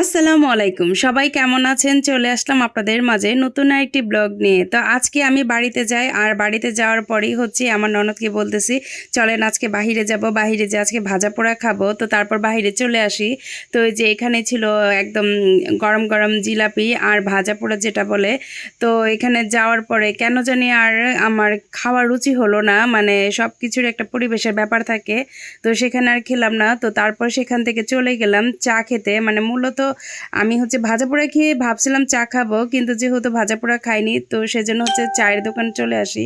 আসসালামু আলাইকুম। সবাই কেমন আছেন? চলে আসলাম আপনাদের মাঝে নতুন একটি ব্লগ নিয়ে। তো আজকে আমি বাড়িতে যাই আর বাড়িতে যাওয়ার পরেই হচ্ছে আমার ননদকে বলতেছি, চলেন আজকে বাহিরে যাব, বাহিরে যে আজকে ভাজা পোড়া খাব। তো তারপর বাহিরে চলে আসি। তো যে এখানে ছিল একদম গরম গরম জিলাপি আর ভাজা পোড়া যেটা বলে, তো এখানে যাওয়ার পরে কেন জানি আর আমার খাওয়ার রুচি হলো না মানে সব কিছুর একটা পরিবেশের ব্যাপার থাকে। তো সেখানে আর খেলাম না। তো তারপর সেখান থেকে চলে গেলাম চা খেতে মানে মূলত আমি হচ্ছে ভাজা পোড়া খেয়ে ভাবছিলাম চা খাব, কিন্তু যেহেতু ভাজা পোড়া খাইনি, তো সেজন্য হচ্ছে চায়ের দোকান চলে আসি।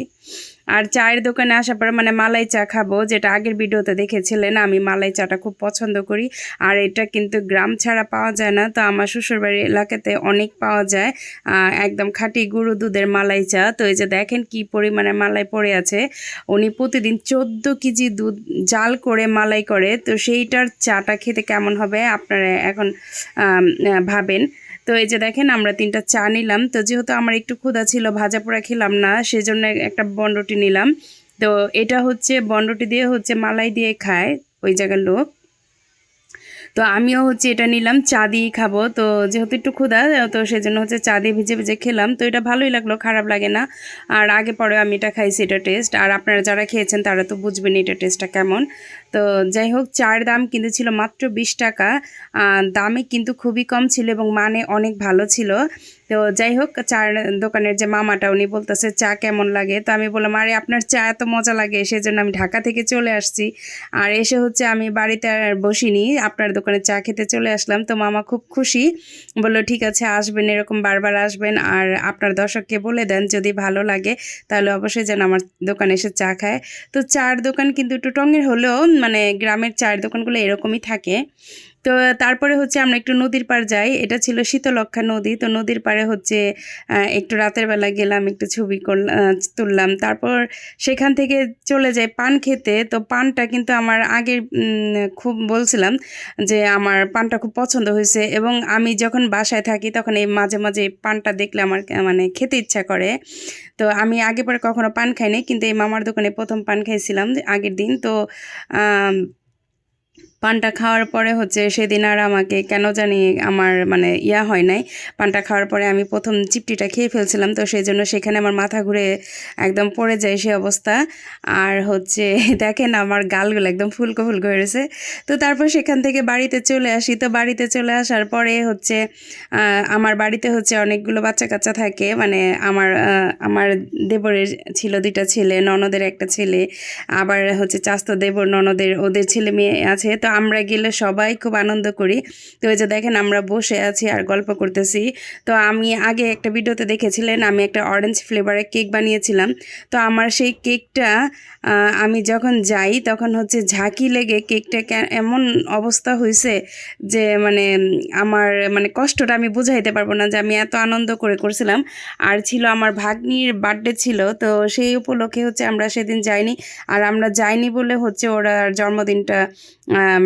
আর চায়ের দোকানে আসার পরে মানে মালাই চা খাব, যেটা আগের ভিডিওতে দেখেছিলেন, আমি মালাই চাটা খুব পছন্দ করি। আর এটা কিন্তু গ্রাম ছাড়া পাওয়া যায় না, তো আমার শ্বশুরবাড়ির এলাকাতে অনেক পাওয়া যায় একদম খাঁটি গুঁড়ো দুধের মালাই চা। তো এই যে দেখেন কি পরিমাণে মালাই পড়ে আছে, উনি প্রতিদিন চোদ্দ কেজি দুধ জাল করে মালাই করে, তো সেইটার চাটা খেতে কেমন হবে আপনারা এখন ভাবেন। তো এই যে দেখেন, আমরা তিনটা চা নিলাম। তো যেহেতু আমার একটু ক্ষুধা ছিল, ভাজা পোড়া খেলাম না, সেজন্য একটা বন্ডটি নিলাম। তো এটা হচ্ছে বন্ডটি দিয়ে হচ্ছে মালাই দিয়ে খায় ওই জায়গার লোক। তো আমিও হচ্ছে এটা নিলাম, চা দিয়ে খাব। তো যেহেতু একটু ক্ষুধা, তো সেই জন্য হচ্ছে চা দিয়ে ভিজে ভিজে খেলাম। তো এটা ভালোই লাগল, খারাপ লাগে না। আর আগে পরে আমি এটা খাইছি, এটা টেস্ট। আর আপনারা যারা খেয়েছেন, তারা তো বুঝবেন এটা টেস্টটা কেমন। তো যাই হোক, চায়ের দাম কিন্তু ছিল মাত্র বিশ টাকা। দামে কিন্তু খুবই কম ছিল এবং মানে অনেক ভালো ছিল। তো যাই হোক, চার দোকানের যে মামাটা উনি বলতেছে, চা কেমন লাগে? তো আমি বললাম, আরে, আপনার চা এত মজা লাগে, সেজন্য আমি ঢাকা থেকে চলে আসছি। আর এসে হচ্ছে আমি বাড়িতে আর বসিনি, আপনার দোকানে চা খেতে চলে আসলাম। তো মামা খুব খুশি, বলল, ঠিক আছে, আসবেন, এরকম বারবার আসবেন। আর আপনার দর্শককে বলে দেন, যদি ভালো লাগে, তাহলে অবশ্যই যেন আমার দোকানে এসে চা খায়। তো চার দোকান কিন্তু একটু টঙের হলেও মানে গ্রামের চায়ের দোকানগুলো এরকমই থাকে। তো তারপরে হচ্ছে আমরা একটু নদীর পাড় যাই। এটা ছিল শীতলক্ষা নদী। তো নদীর পাড়ে হচ্ছে একটু রাতের বেলা গেলাম একটু ছবি করলাম তুললাম। তারপর সেখান থেকে চলে যাই পান খেতে। তো পানটা কিন্তু আমার উম, খুব বলছিলাম যে আমার পানটা খুব পছন্দ হয়েছে এবং আমি যখন বাসায় থাকি তখন এই মাঝে মাঝে পানটা দেখলে আমার মানে খেতে ইচ্ছা করে। তো আমি আগে পরে কখনো পান খাইনি কিন্তু এই মামার দোকানে প্রথম পান খাইছিলাম আগের দিন। তো পানটা খাওয়ার পরে হচ্ছে সেদিন আর আমাকে কেন জানি আমার মানে ইয়া হয় নাই। পানটা খাওয়ার পরে আমি প্রথম চিপটিটা খেয়ে ফেলছিলাম, তো সেই জন্য সেখানে আমার মাথা ঘুরে একদম পড়ে যায় সে অবস্থা। আর হচ্ছে দেখেন আমার গালগুলো একদম ফুলকো ফুলকো হয়েছে তো তারপর সেখান থেকে বাড়িতে চলে আসি। তো বাড়িতে চলে আসার পরে হচ্ছে আমার বাড়িতে হচ্ছে অনেকগুলো বাচ্চা কাচ্চা থাকে। মানে আমার আমার দেবরের ছিল দুইটা ছেলে, ননদের একটা ছেলে। আবার হচ্ছে চাস্ত দেবর, ননদের ওদের ছেলে মেয়ে আছে। তো আমরা গেলে সবাই খুব আনন্দ করি। তো ওই যে দেখেন আমরা বসে আছি আর গল্প করতেছি। তো আমি আগে একটা ভিডিওতে দেখেছিলেন, আমি একটা অরেঞ্জ ফ্লেভারের কেক বানিয়েছিলাম। তো আমার সেই কেকটা আমি যখন যাই তখন হচ্ছে ঝাঁকি লেগে কেকটা এমন অবস্থা হয়েছে যে মানে আমার মানে কষ্টটা আমি বুঝাইতে পারব না যে আমি এত আনন্দ করে করছিলাম। আর ছিল আমার ভাগ্নির বার্থডে ছিল, তো সেই উপলক্ষে হচ্ছে আমরা সেদিন যাইনি। আর আমরা যাইনি বলে হচ্ছে ওরা জন্মদিনটা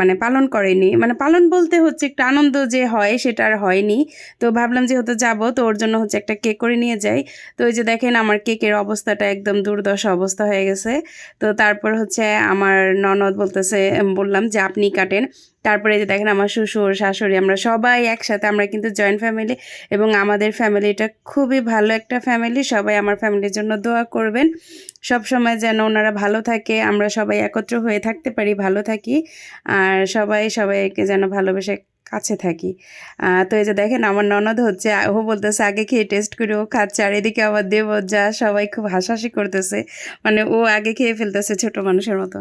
মানে পালন করেনি। মানে পালন বলতে হচ্ছে একটু আনন্দ যে হয়, সেটা আর হয়নি। তো ভাবলাম যে হয়তো যাব, তো ওর জন্য হচ্ছে একটা কেক করে নিয়ে যাই। তো ওই যে দেখেন, আমার কেকের অবস্থাটা একদম দুর্দশা অবস্থা হয়ে গেছে। তো তারপর হচ্ছে আমার ননদ বলতেছে, বললাম যে, আপনি কাটেন। তারপরে যে দেখেন আমার শ্বশুর, শাশুড়ি, আমরা সবাই একসাথে, আমরা কিন্তু জয়েন্ট ফ্যামিলি এবং আমাদের ফ্যামিলিটা খুবই ভালো একটা ফ্যামিলি সবাই আমার ফ্যামিলির জন্য দোয়া করবেন। সব সময় যেন ওনারা ভালো থাকে, আমরা সবাই একত্র হয়ে থাকতে পারি, ভালো থাকি আর সবাই সবাইকে যেন ভালোবেসে কাছে থাকি। তো এই যে দেখেন আমার ননদ হচ্ছে, ও বলতেছে, আগে খেয়ে টেস্ট করে ও খাচ্ছে আর এদিকে আমার দেব যা সবাই খুব হাসাহাসি করতেছে। মানে ও আগে খেয়ে ফেলতেছে ছোট মানুষের মতো।